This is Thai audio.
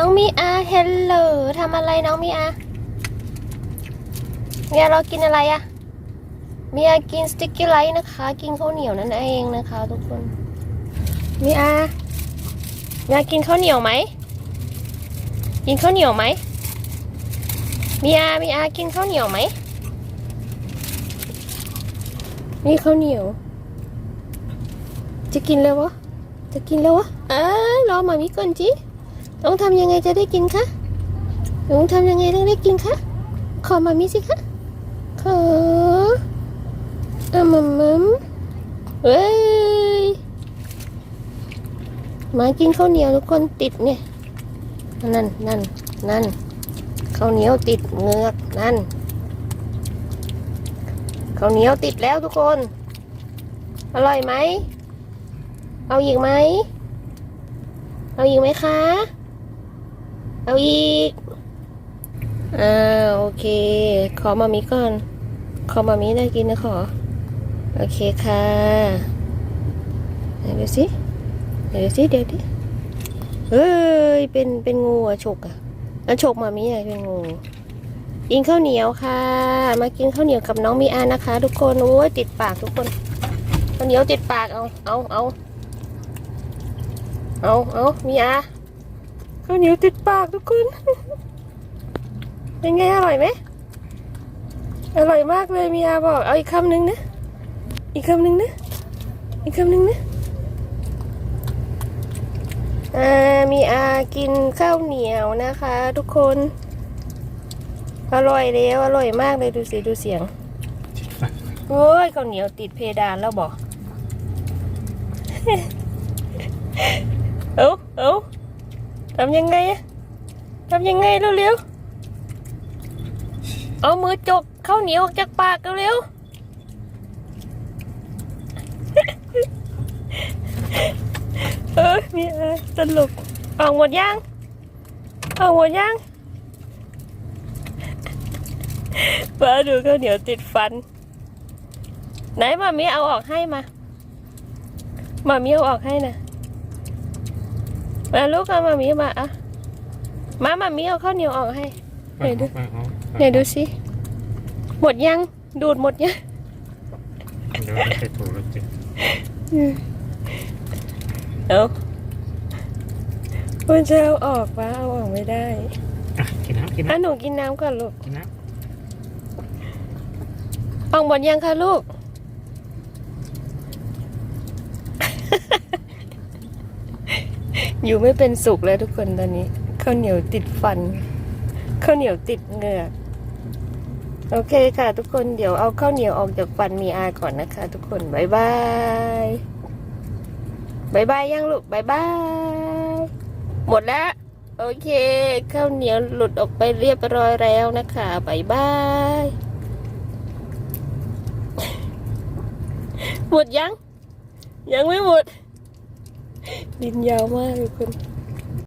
น้องมีอาเฮลโหลทำอะไรน้องมีอาเมียเรากินอะไรอะเมียกินสติ๊กกี้ไลท์นะคะ กินข้าวเหนียวนั่นเองนะคะ ทุกคนมีอาเมียกินข้าวเหนียวไหมกินข้าวเหนียวไหมมีอามีอากินข้าวเหนียวไหมนี่ข้าวเหนียว จะกินแล้ววะจะกินแล้ววะเอ้ยรอมามีก่อนจิ ต้องทำยังไงจะได้กินคะต้องทำยังไงถึงได้กินคะ ขอมามีสิคะ ขอเอามัมมัมเฮ้ยมากินข้าวเหนียวทุกคนติดเนี่ย นั่นนั่นนั่นข้าวเหนียวติดเงือกนั่นข้าวเหนียวติดแล้วทุกคน อร่อยไหม เอาอีกไหม เอาอีกไหมคะ เอาอีก อ่า โอเค ขอมามีก่อน ขอมามีได้กินนะขอ โอเคค่ะไหนดูสิไหนดูสิ เดี๋ยวดิเฮ้ย เป็น เป็นงูอะฉกอะแล้วฉกมามีอะเป็นงู กินข้าวเหนียวค่ะ มากินข้าวเหนียวกับน้องมีอานะคะ ทุกคน โอ้ยติดปากทุกคน ข้าวเหนียวติดปาก เอา เอา เอา เอา เอามีอา ข้าวเหนียวติดปากทุกคน เป็นไงอร่อยไหม อร่อยมากเลยมีอาบอก เอาอีกคำหนึ่งนะ อีกคำหนึ่งนะ อีกคำหนึ่งนะอามีอากินข้าวเหนียวนะคะ ทุกคน อร่อยแล้วอร่อยมากเลยดูสิดูเสียงโอ้ยข้าวเหนียวติดเพดานแล้วบอก เอาเอา ทำยังไงอะทำยังไงเร็วๆ เอามือจกข้าวเหนียวออกจากปากเร็วๆ เออมีอะไรตลกออกหมดยังออกหมดยังป้าดูข้าวเหนียวติดฟัน ไหนมามีเอาออกให้มามามีเอาออกให้นะ มาลูกเอามามีมาอะมามามีเอาข้าวเหนียวออกให้ไหนดูไหนดูสิหมดยังดูดหมดยังเดี๋ยวเราจะถูกรถจิตเอามันจะเอาออกปะเอาออกไม่ได้อะกินน้ำกินอะน้ำหนูกินน้ำก่อนลูกกินน้ออกหมดยังคะลูก อยู่ไม่เป็นสุขแล้วทุกคนตอนนี้ข้าวเหนียวติดฟันข้าวเหนียวติดเหงือกโอเคค่ะ ทุกคนเดี๋ยวเอาข้าวเหนียวออกจากฟันมีอาก่อนนะคะ ทุกคนบายบายบายบายยังลูกบายบายหมดแล้วโอเคข้าวเหนียวหลุดออกไปเรียบร้อยแล้วนะคะบายบายหมดยัง ยังไม่หมด ดินยาวมากเลยคุณ